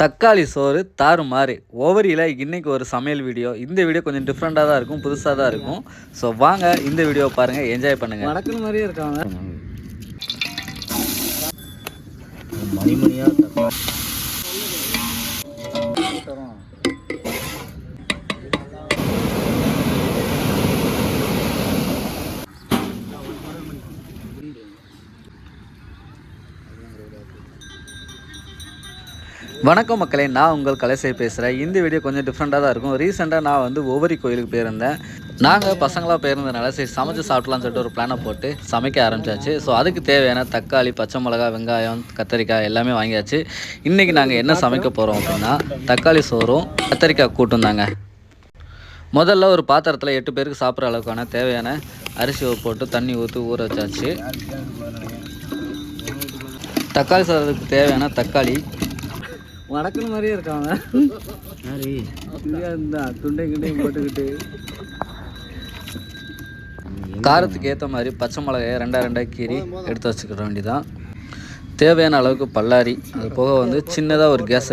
தக்காளி சோறு தாறுமாறு. ஓவரியில் இன்றைக்கி ஒரு சமையல் வீடியோ. இந்த வீடியோ கொஞ்சம் டிஃப்ரெண்ட்டாக தான் இருக்கும் புதுசாக தான் இருக்கும். ஸோ வாங்க இந்த வீடியோ பாருங்கள் என்ஜாய் பண்ணுங்கள் வடக்குன மாதிரியே இருக்காங்க. மணிமணியாக வணக்கம் மக்களே நான் உங்கள் கலைசை பேசுகிறேன் இந்த வீடியோ கொஞ்சம் டிஃப்ரெண்ட்டாக தான் இருக்கும். ரீசெண்டாக நான் வந்து ஒவ்வொரு கோயிலுக்கு போயிருந்தேன். நாங்கள் பசங்களாக போயிருந்தனால சரி சமைச்சு சாப்பிட்லான்னு சொல்லிட்டு ஒரு பிளானை போட்டு சமைக்க ஆரம்பிச்சாச்சு. ஸோ அதுக்கு தேவையான தக்காளி பச்சை மிளகா வெங்காயம் கத்தரிக்காய் எல்லாமே வாங்கியாச்சு. இன்றைக்கி நாங்கள் என்ன சமைக்க போகிறோம் அப்படின்னா தக்காளி சோறும் கத்தரிக்காய் கூட்டும் தாங்க. முதல்ல ஒரு பாத்திரத்தில் எட்டு பேருக்கு சாப்பிட்ற அளவுக்கான தேவையான அரிசி போட்டு தண்ணி ஊற்றி ஊற வச்சாச்சு. தக்காளி சாதத்துக்கு தேவையான தக்காளி வடக்குன மாதிரியே இருக்காங்க இந்த துண்டை கிண்டையும் போட்டுக்கிட்டு. காரத்துக்கு ஏற்ற மாதிரி பச்சை மிளகாயை ரெண்டா ரெண்டா கீறி எடுத்து வச்சுக்கிற வேண்டியதான் தேவையான அளவுக்கு பல்லாரி அது போக வந்து சின்னதாக ஒரு கேஸ்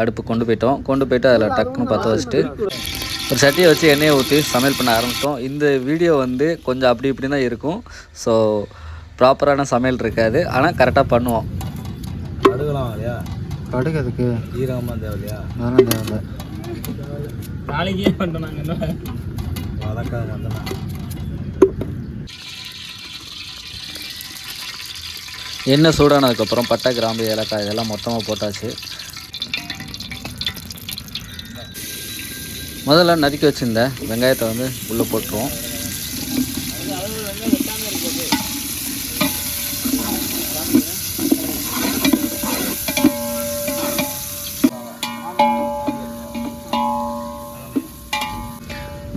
அடுப்பு கொண்டு போயிட்டோம். கொண்டு போயிட்டு அதில் டக்குன்னு பற்ற வச்சுட்டு ஒரு சட்டியை வச்சு எண்ணெயை ஊற்றி சமையல் பண்ண ஆரம்பிச்சிட்டோம். இந்த வீடியோ வந்து கொஞ்சம் அப்படி இப்படி தான் இருக்கும். ஸோ ப்ராப்பரான சமையல் இருக்காது. ஆனால் கரெக்டாக பண்ணுவோம். கடுகலாம் இல்லையா கடுகு அதுக்கு ஈரமாக தேவையா அதெல்லாம் தேவை நாளைக்கே பண்ணுறாங்க வதக்காத மட்டும்தான் எண்ணெய் சூடானதுக்கப்புறம் பட்டை கிராம்பு ஏலக்காய் இதெல்லாம் மொத்தமாக போட்டாச்சு. முதல்ல நறுக்கி வச்சிருந்த வெங்காயத்தை வந்து உள்ளே போட்டுருவோம்.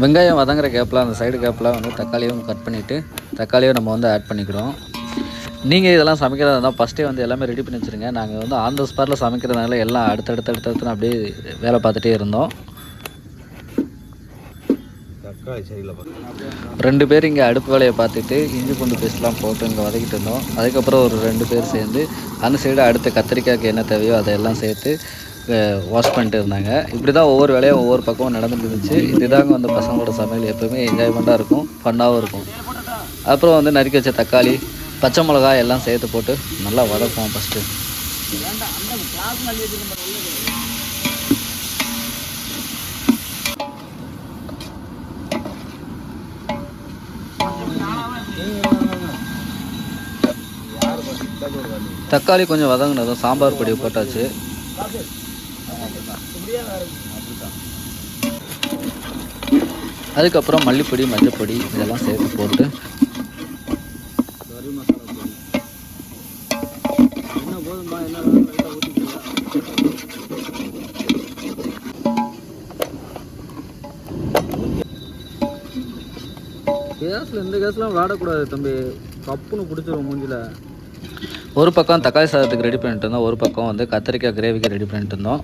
வெங்காயம் வதங்குற கேப்பில் அந்த சைடு கேப்பில் வந்து தக்காளியும் கட் பண்ணிவிட்டு தக்காளியும் நம்ம வந்து ஆட் பண்ணிக்கிறோம். நீங்கள் இதெல்லாம் சமைக்கிறதா இருந்தால் ஃபஸ்ட்டே வந்து எல்லாமே ரெடி பண்ணி வச்சுருங்க. நாங்கள் வந்து ஆன் த ஸ்பாட்டில் சமைக்கிறதுனால எல்லாம் அடுத்தடுத்து அடுத்தடுத்து அப்படியே வேலை பார்த்துட்டே இருந்தோம். ரெண்டு பேர் இங்கே அடுப்பு வேலையை பார்த்துட்டு இஞ்சி பூண்டு பேஸ்ட்லாம் போட்டு இங்கே வதக்கிட்டு இருந்தோம். அதுக்கப்புறம் ஒரு ரெண்டு பேர் சேர்ந்து அந்த சைடு அடுத்த கத்திரிக்காய்க்கு என்ன தேவையோ அதையெல்லாம் சேர்த்து வாஷ் பண்ணிட்டு இருந்தாங்க. இப்படி தான் ஒவ்வொரு வேலையும் ஒவ்வொரு பக்கமும் நடந்துட்டு இருந்துச்சு இதுதாங்க வந்து பசங்களோட சமையல். எப்போவுமே என்ஜாய்மெண்ட்டாக இருக்கும் ஃபன்னாகவும் இருக்கும். அப்புறம் வந்து நறுக்கி வச்ச தக்காளி பச்சை மிளகா எல்லாம் சேர்த்து போட்டு நல்லா வதக்குவோம் ஃபஸ்ட்டு தக்காளி கொஞ்சம் வதங்கினதும் சாம்பார் பொடி போட்டாச்சு. அதுக்கப்புறம் மல்லிப்பொடி மஞ்சப்பொடி இதெல்லாம் சேர்த்து போட்டு கேஸில் இந்த கேஸ்லாம் விளாடக்கூடாது தம்பி. கப்புன்னு பிடிச்சிரும் மூஞ்சில. ஒரு பக்கம் தக்காளி சாதத்துக்கு ரெடி பண்ணிட்டு இருந்தோம் ஒரு பக்கம் வந்து கத்திரிக்காய் கிரேவிக்கு ரெடி பண்ணிட்டு இருந்தோம்.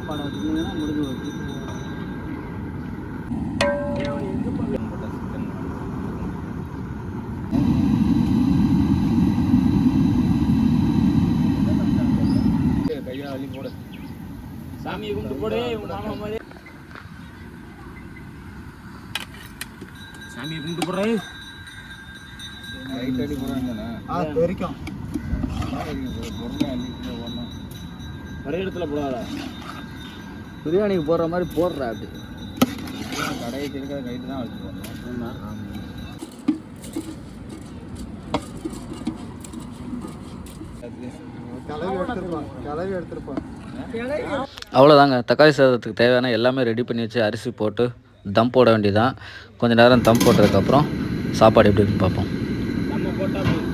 சாப்பாடு வச்சுருந்தீங்கன்னா முடிஞ்சு வச்சு கையை அள்ளி போடு சாமியை கும்பிட்டு போடு உங்க மாமா மாதிரி சாமியை கும்பிட்டு போடுறேன் லைட் அடி போடுறாங்க ஆ தெரிக்கும். ஒரே இடத்துல போடாத. பிரியாணிக்கு போடுற மாதிரி போடுற அப்படி. கடையை திருக்கிற கைட்டு தான் வச்சு கிளவி எடுத்துருப்பான் அவ்வளோதாங்க தக்காளி சாதத்துக்கு தேவையான எல்லாமே ரெடி பண்ணி வச்சு அரிசி போட்டு தம் போட வேண்டியதான் கொஞ்சம் நேரம் தம் போட்டதுக்கப்புறம் சாப்பாடு எப்படி இருக்குன்னு பார்ப்போம் நம்ம போட்டா போதும்.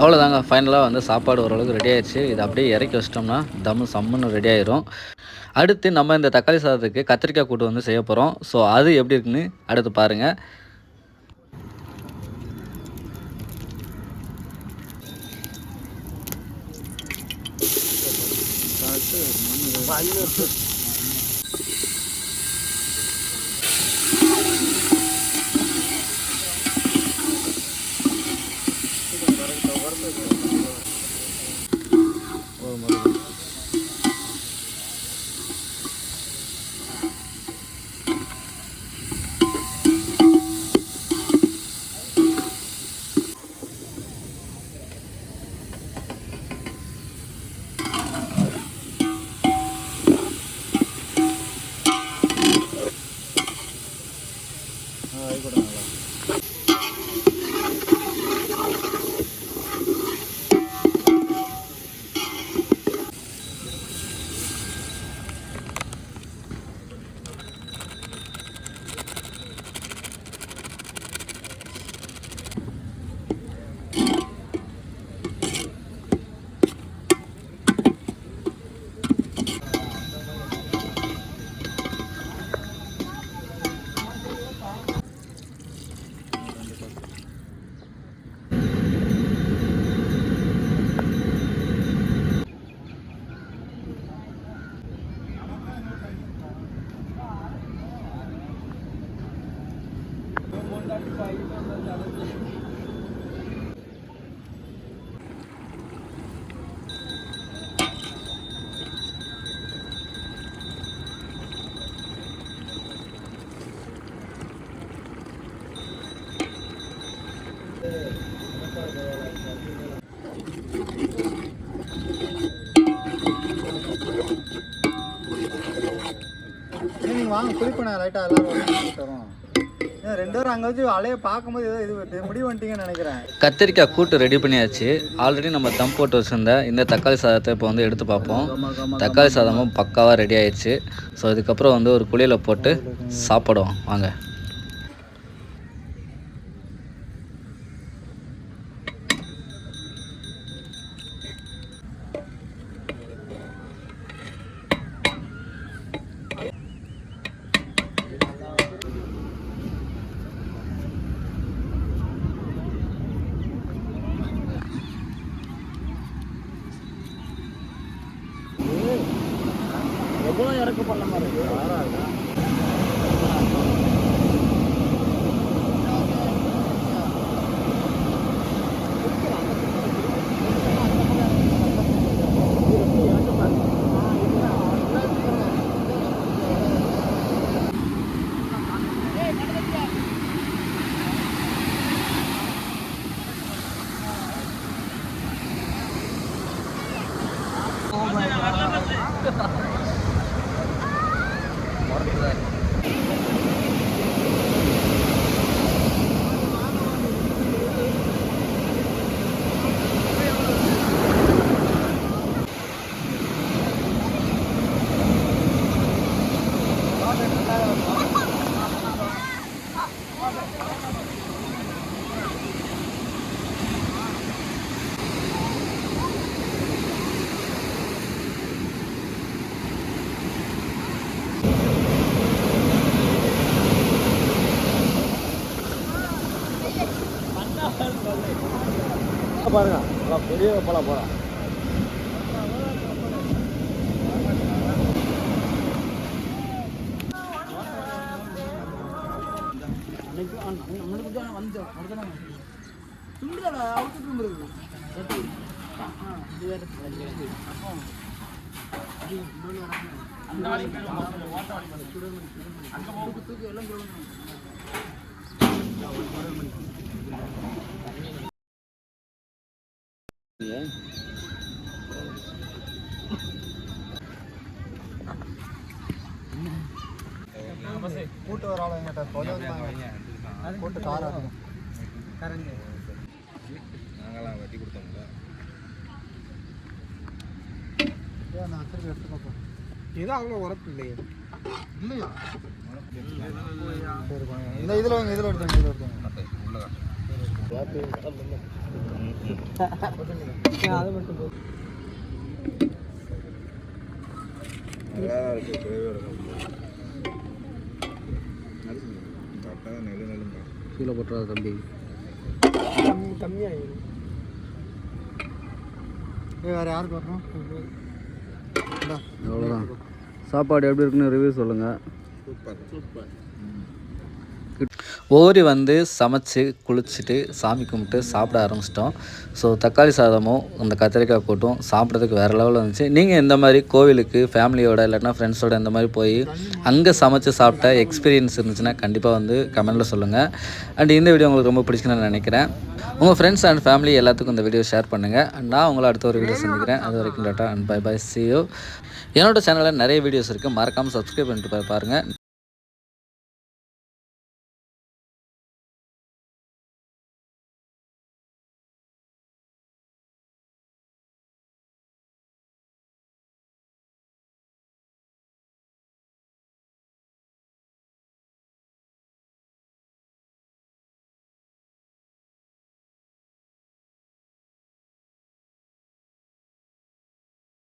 அவ்வளோதாங்க ஃபைனலாக வந்து சாப்பாடு ஓரளவுக்கு ரெடி ஆயிடுச்சு இது அப்படியே இறக்கி வச்சிட்டோம்னா தம்மு சம்முன்னு ரெடி ஆயிரும். அடுத்து நம்ம இந்த தக்காளி சாதத்துக்கு கத்திரிக்காய் கூட்டு வந்து செய்ய போகிறோம் ஸோ அது எப்படி இருக்குன்னு அடுத்து பாருங்கள் நீங்கள் வாங்க குளிப்பண்ண லைட்டாக எல்லாரும் வந்து வரோம் ரெண்டு பேரும் அங்கே வச்சு அலைய பார்க்கும்போது ஏதோ இது முடிவு பண்ணிட்டீங்கன்னு நினைக்கிறேன். கத்திரிக்காய் கூட்டு ரெடி பண்ணியாச்சு. ஆல்ரெடி நம்ம தம் போட்டு வச்சுருந்த இந்த தக்காளி சாதத்தை இப்போ வந்து எடுத்து பார்ப்போம். தக்காளி சாதமும் பக்காவாக ரெடி ஆயிடுச்சு. ஸோ இதுக்கப்புறம் வந்து ஒரு குழியில் போட்டு சாப்பிடுவோம். வாங்க எவ்வளோ இறக்க பண்ண மாதிரி இருக்கு. பாருங்க. அதான் பெரிய பழம் போகிறோம் அவுட்டு துண்டு இருக்கு. கூட்டு வர ஆளுங்கிட்ட நான் திருப்பி எடுத்து பார்ப்போம் இது இல்லையே. இல்லையா? இல்லை இதில் வாங்க இதில் எடுத்தாங்க இதுல எடுத்தாங்க உள்ள கீழே போட்டுறா தம்பி. கம்மி கம்மியாகிடும் வேறு யாருக்கு வரணும். அவ்வளோதான் சாப்பாடு எப்படி இருக்குன்னு ரிவ்யூ சொல்லுங்கள் சூப்பர். சூப்பர். ஓரி வந்து சமைச்சு குளிச்சுட்டு சாமி கும்பிட்டு சாப்பிட ஆரம்பிச்சிட்டோம். ஸோ தக்காளி சாதமும் அந்த கத்திரிக்காய் கூட்டும் சாப்பிட்றதுக்கு வேறு லெவலில் இருந்துச்சு. நீங்கள் இந்த மாதிரி கோவிலுக்கு ஃபேமிலியோட இல்லைன்னா ஃப்ரெண்ட்ஸோட இந்த மாதிரி போய் அங்கே சமைச்சு சாப்பிட்ட எக்ஸ்பீரியன்ஸ் இருந்துச்சுன்னா கண்டிப்பாக வந்து கமெண்ட்டில் சொல்லுங்கள் அண்ட் இந்த வீடியோ உங்களுக்கு ரொம்ப பிடிச்சுன்னு நான் நினைக்கிறேன். உங்கள் ஃப்ரெண்ட்ஸ் அண்ட் ஃபேமிலி எல்லாத்துக்கும் இந்த வீடியோ ஷேர் பண்ணுங்கள் அண்ட் நான் உங்களை அடுத்த ஒரு வீடியோ சந்திக்கிறேன். அது வரைக்கும் டாட்டா அண்ட் பை பை சியோ என்னோட சேனலில் நிறைய வீடியோஸ் இருக்குது மறக்காமல் சப்ஸ்கிரைப் பண்ணிட்டு பாருங்கள்